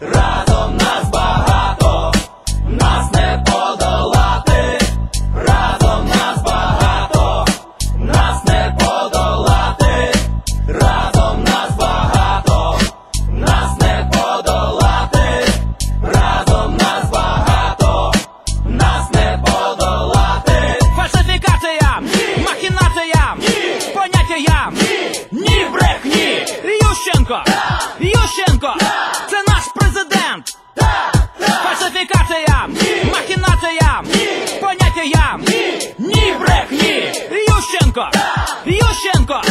разом нас багато, нас не подолати, разом нас багато, нас не подолати, разом нас багато, нас не подолати, разом нас багато, нас не подолати. Фальсифікація, махінація, поняття я, ні. Брехні, Ющенко, Ющенко фальсифікація, Ні! махінація, Ні! поняття, Ні! Ні брехні! Ющенко! Ющенко!